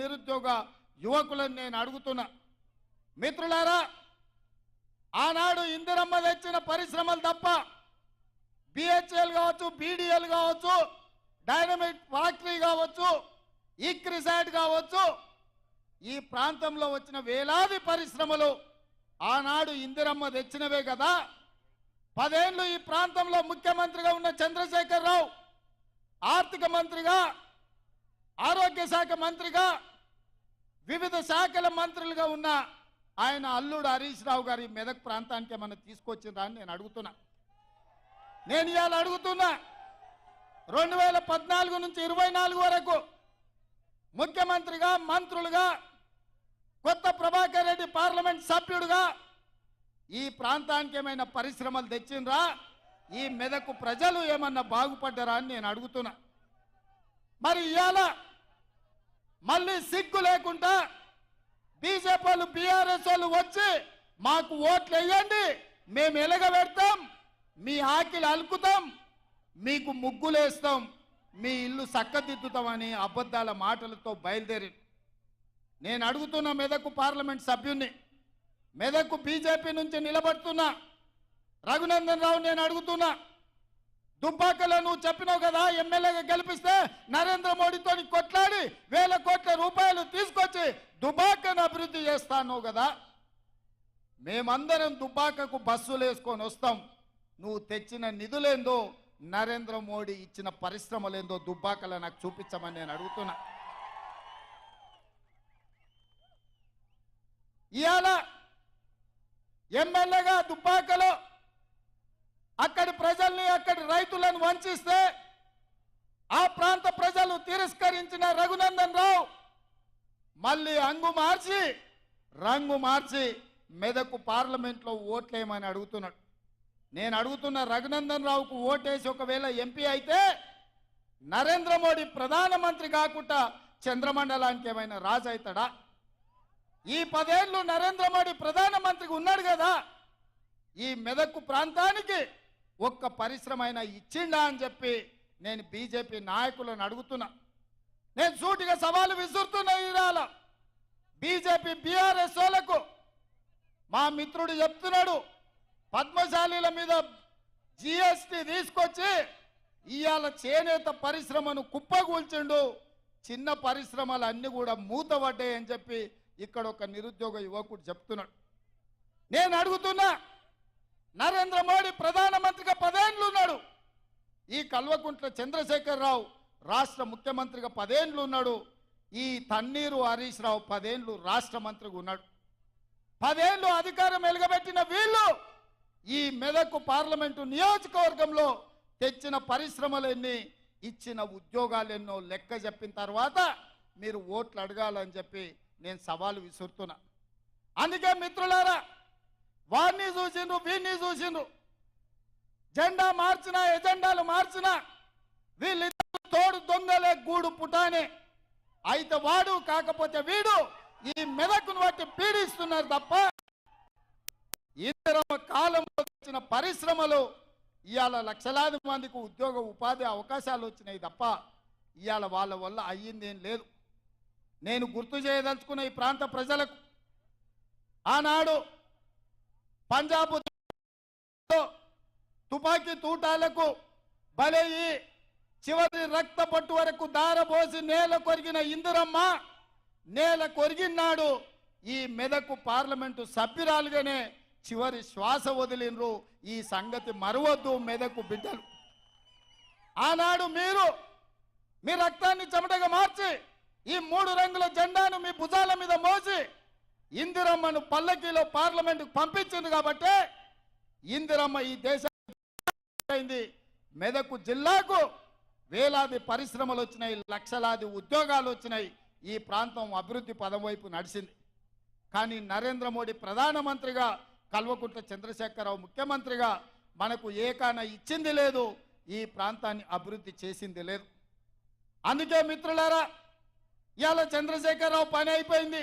నిరుద్యోగ యువకులను నేను అడుగుతున్నా. మిత్రులారా ఆనాడు ఇందిరమ్మ తెచ్చిన పరిశ్రమలు తప్ప బిహెచ్ఎల్ కావచ్చు బీడీఎల్ కావచ్చు డైనమిక్ ఫ్యాక్టరీ కావచ్చు ఈక్రిసైడ్ కావచ్చు ఈ ప్రాంతంలో వచ్చిన వేలాది పరిశ్రమలు ఆనాడు ఇందిరమ్మ తెచ్చినవే కదా. పదేళ్ళు ఈ ప్రాంతంలో ముఖ్యమంత్రిగా ఉన్న చంద్రశేఖరరావు ఆర్థిక మంత్రిగా ఆరోగ్య శాఖ మంత్రిగా వివిధ శాఖల మంత్రులుగా ఉన్న ఆయన అల్లుడు హరీష్ రావు గారి మెదక్ ప్రాంతానికి ఏమన్నా తీసుకొచ్చిందా అని నేను అడుగుతున్నా. నేను ఇవాళ అడుగుతున్నా రెండు వేల పద్నాలుగు నుంచి ఇరవై నాలుగు వరకు ముఖ్యమంత్రిగా మంత్రులుగా కొత్త ప్రభాకర్ రెడ్డి పార్లమెంట్ సభ్యుడుగా ఈ ప్రాంతానికి ఏమైనా పరిశ్రమలు తెచ్చిండ్రా? ఈ మెదకు ప్రజలు ఏమన్నా బాగుపడ్డారా అని నేను అడుగుతున్నా. మరి ఇవాళ మళ్ళీ సిగ్గు లేకుండా బీజేపీ వాళ్ళు బీఆర్ఎస్ వాళ్ళు వచ్చి మాకు ఓట్లు వేయండి మేము ఎలగబెడతాం మీ ఆకిలు అలుకుతాం మీకు ముగ్గులేస్తాం మీ ఇల్లు చక్కదిద్దుతామని అబద్ధాల మాటలతో బయలుదేరి. నేను అడుగుతున్న మెదకు పార్లమెంట్ సభ్యుణ్ణి మెదకు బీజేపీ నుంచి నిలబడుతున్నా రఘునందన్ రావు నేను అడుగుతున్నా. దుబ్బాకలో నువ్వు చెప్పినావు కదా ఎమ్మెల్యేగా గెలిపిస్తే నరేంద్ర మోడీతో కొట్లాడి వేల కోట్ల రూపాయలు తీసుకొచ్చి దుబాకను అభివృద్ధి చేస్తాను కదా. మేమందరం దుబ్బాకకు బస్సులు వేసుకొని వస్తాం. నువ్వు తెచ్చిన నిధులేందో నరేంద్ర మోడీ ఇచ్చిన పరిశ్రమలేందో దుబ్బాకలో నాకు చూపించమని నేను అడుగుతున్నా. ఇవాళ ఎమ్మెల్యేగా దుబ్బాకలో వంచిస్తే ఆ ప్రాంత ప్రజలు తిరస్కరించిన రఘునందన్ రావు మళ్ళీ అంగు మార్చి రంగు మార్చి మెదకు పార్లమెంట్లో ఓట్లేయమని అడుగుతున్నాడు. నేను అడుగుతున్న రఘునందన్ రావుకు ఓటేసి ఒకవేళ ఎంపీ అయితే నరేంద్ర మోడీ ప్రధానమంత్రి కాకుండా చంద్రమండలానికి ఏమైనా రాజు అవుతాడా? ఈ పదేళ్ళు నరేంద్ర మోడీ ప్రధానమంత్రికి ఉన్నాడు కదా ఈ మెదక్కు ప్రాంతానికి ఒక్క పరిశ్రమ అయినా ఇచ్చిండా అని చెప్పి నేను బీజేపీ నాయకులను అడుగుతున్నా. నేను సూటిగా సవాలు విసురుతున్నా ఈరాల బీజేపీ బీఆర్ఎస్ వాళ్ళకు మా మిత్రుడు చెప్తున్నాడు పద్మశాలీల మీద జిఎస్టి తీసుకొచ్చి ఇవాళ చేనేత పరిశ్రమను కుప్పగూల్చిండు చిన్న పరిశ్రమలు అన్ని కూడా మూతపడ్డాయి అని చెప్పి ఇక్కడ ఒక నిరుద్యోగ యువకుడు చెప్తున్నాడు. నేను అడుగుతున్నా నరేంద్ర మోడీ ప్రధానమంత్రిగా పదేండ్లు ఉన్నాడు ఈ కల్వకుంట్ల చంద్రశేఖరరావు రాష్ట్ర ముఖ్యమంత్రిగా పదేండ్లు ఉన్నాడు ఈ తన్నీరు హరీష్ రావు పదేండ్లు రాష్ట్ర మంత్రిగా ఉన్నాడు. పదేళ్ళు అధికారం వెలుగబెట్టిన వీళ్ళు ఈ మెదకు పార్లమెంటు నియోజకవర్గంలో తెచ్చిన పరిశ్రమలన్నీ ఇచ్చిన ఉద్యోగాలెన్నో లెక్క చెప్పిన తర్వాత మీరు ఓట్లు అడగాలని చెప్పి నేను సవాలు విసురుతున్నా. అందుకే మిత్రులారా వారిని చూసిండ్రు వీరిని చూసిండ్రు. జెండా మార్చిన ఎజెండాలు మార్చిన వీళ్ళిద్దరు తోడు దొంగలే గూడు పుటానే. అయితే వాడు కాకపోతే వీడు ఈ మెదకును బట్టి పీడిస్తున్నారు తప్ప ఇతర కాలంలో వచ్చిన పరిశ్రమలు ఇవాళ లక్షలాది మందికి ఉద్యోగ ఉపాధి అవకాశాలు వచ్చినాయి తప్ప ఇవాళ వాళ్ళ వల్ల అయ్యిందేం లేదు. నేను గుర్తు చేయదలుచుకున్న ఈ ప్రాంత ప్రజలకు ఆనాడు పంజాబ్ తుపాకీ తూటాలకు బలయ్యి చివరి రక్త పట్టు వరకు దారబోసి నేల కొరిగిన ఇందిరమ్మ నేల కొరిగినాడు ఈ మెదకు పార్లమెంటు సభ్యురాలుగానే చివరి శ్వాస వదిలినరు ఈ సంగతి మరవద్దు మెదకు బిడ్డలు. ఆనాడు మీరు మీ రక్తాన్ని చెమటగా మార్చి ఈ మూడు రంగుల జెండాను మీ భుజాల మీద మోసి ఇందిరమ్మను పల్లకీలో పార్లమెంటుకు పంపించింది కాబట్టి ఇందిరమ్మ ఈ దేశానికి అయింది మెదకు జిల్లాకు వేలాది పరిశ్రమలు వచ్చినాయి లక్షలాది ఉద్యోగాలు వచ్చినాయి. ఈ ప్రాంతం అభివృద్ధి పదం వైపు నడిచింది. కానీ నరేంద్ర మోడీ ప్రధానమంత్రిగా కల్వకుంట్ల చంద్రశేఖరరావు ముఖ్యమంత్రిగా మనకు ఏకాన ఇచ్చింది లేదు ఈ ప్రాంతాన్ని అభివృద్ధి చేసింది లేదు. అందుకే మిత్రులారా ఇవాళ చంద్రశేఖరరావు పని అయిపోయింది.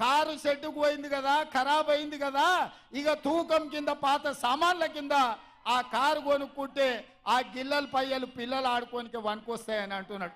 కారు షెడ్డుకు పోయింది కదా ఖరాబ్ అయింది కదా ఇక తూకం కింద పాత సామాన్ల కింద ఆ కారు కొనుక్కుంటే ఆ గిల్లల పయ్యలు పిల్లలు ఆడుకోనికి వనుకొస్తాయని అంటున్నాడు.